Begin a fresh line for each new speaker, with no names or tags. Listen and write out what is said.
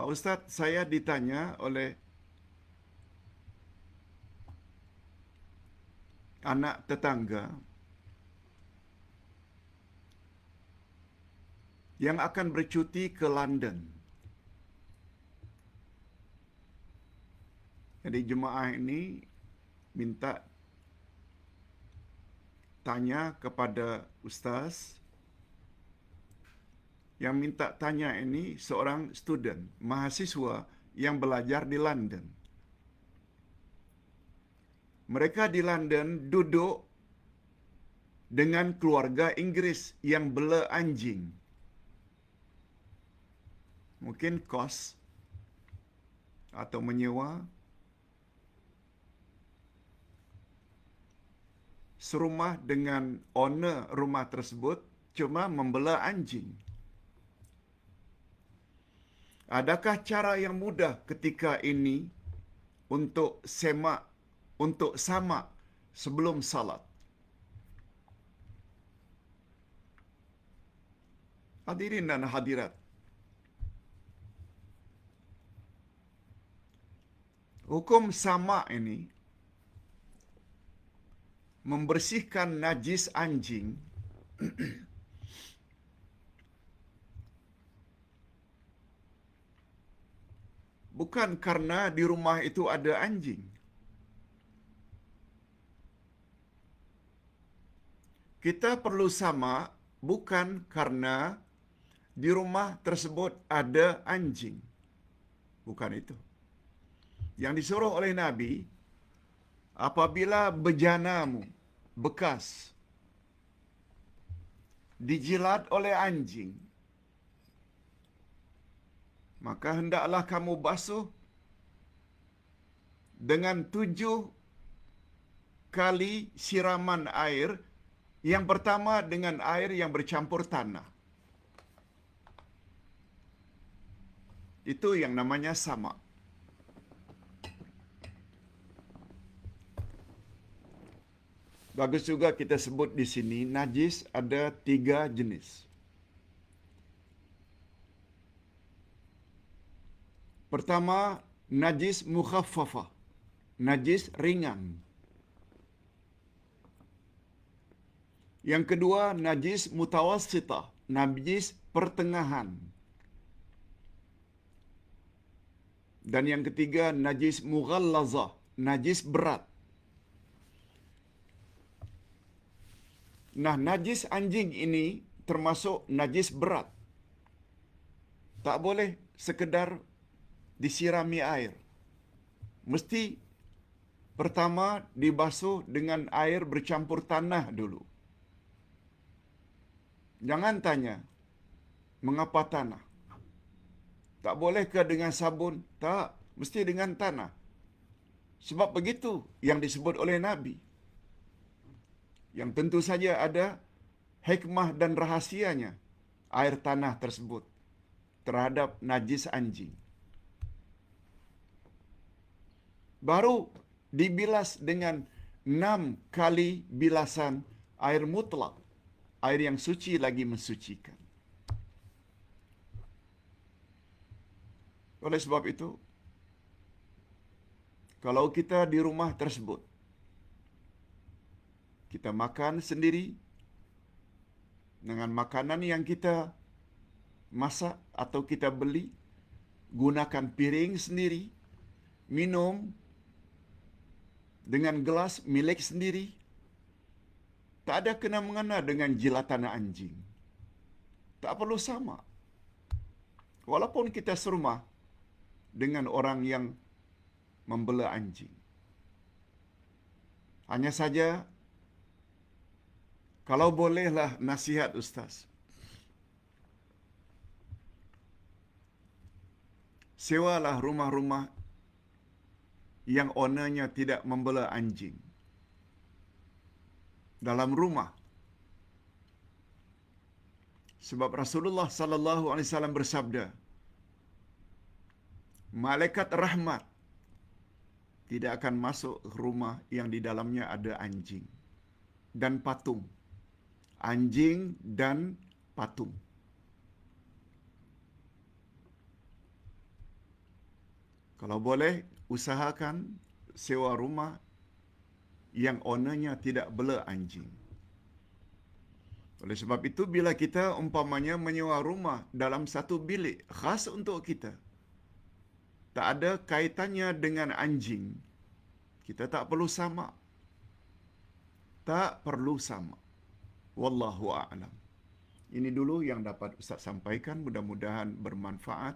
Pak Ustaz, saya ditanya oleh anak tetangga yang akan bercuti ke London. Jadi jemaah ini minta tanya kepada ustaz yang minta tanya ini seorang student, mahasiswa yang belajar di London. Mereka di London duduk dengan keluarga Inggris yang bela anjing. Mungkin kos atau menyewa serumah dengan owner rumah tersebut cuma membela anjing. Adakah cara yang mudah ketika ini untuk semak, untuk sama sebelum salat? Hadirin dan hadirat. Hukum sama ini membersihkan najis anjing bukan karena di rumah itu ada anjing. Kita perlu sama bukan karena di rumah tersebut ada anjing. Bukan itu. Yang disuruh oleh Nabi, apabila bejanamu bekas dijilat oleh anjing, maka hendaklah kamu basuh dengan tujuh kali siraman air. Yang pertama dengan air yang bercampur tanah. Itu yang namanya sama. Bagus juga kita sebut di sini najis ada tiga jenis. Pertama, najis mukhaffafah. Najis ringan. Yang kedua, najis mutawassitah. Najis pertengahan. Dan yang ketiga, najis mughallazah. Najis berat. Nah, najis anjing ini termasuk najis berat. Tak boleh sekedar disirami air. Mesti pertama dibasuh dengan air bercampur tanah dulu. Jangan tanya, mengapa tanah? Tak bolehkah dengan sabun? Tak, mesti dengan tanah. Sebab begitu yang disebut oleh Nabi. Yang tentu saja ada hikmah dan rahasianya air tanah tersebut terhadap najis anjing. Baru dibilas dengan enam kali bilasan air mutlak. Air yang suci lagi mensucikan. Oleh sebab itu, kalau kita di rumah tersebut, kita makan sendiri dengan makanan yang kita masak atau kita beli, gunakan piring sendiri, minum dengan gelas milik sendiri, tak ada kena mengena dengan jilatan anjing. Tak perlu sama. Walaupun kita serumah dengan orang yang membela anjing. Hanya saja, kalau bolehlah nasihat Ustaz. Sewalah rumah-rumah yang ownernya tidak membela anjing. Dalam rumah. Sebab Rasulullah sallallahu alaihi wasallam bersabda, malaikat rahmat tidak akan masuk rumah yang di dalamnya ada anjing dan patung. Anjing dan patung. Kalau boleh, usahakan sewa rumah yang ownernya tidak bela anjing. Oleh sebab itu, bila kita umpamanya menyewa rumah dalam satu bilik khas untuk kita, tak ada kaitannya dengan anjing, kita tak perlu sama. Tak perlu sama. Wallahu a'lam. Ini dulu yang dapat Ustaz sampaikan, mudah-mudahan bermanfaat.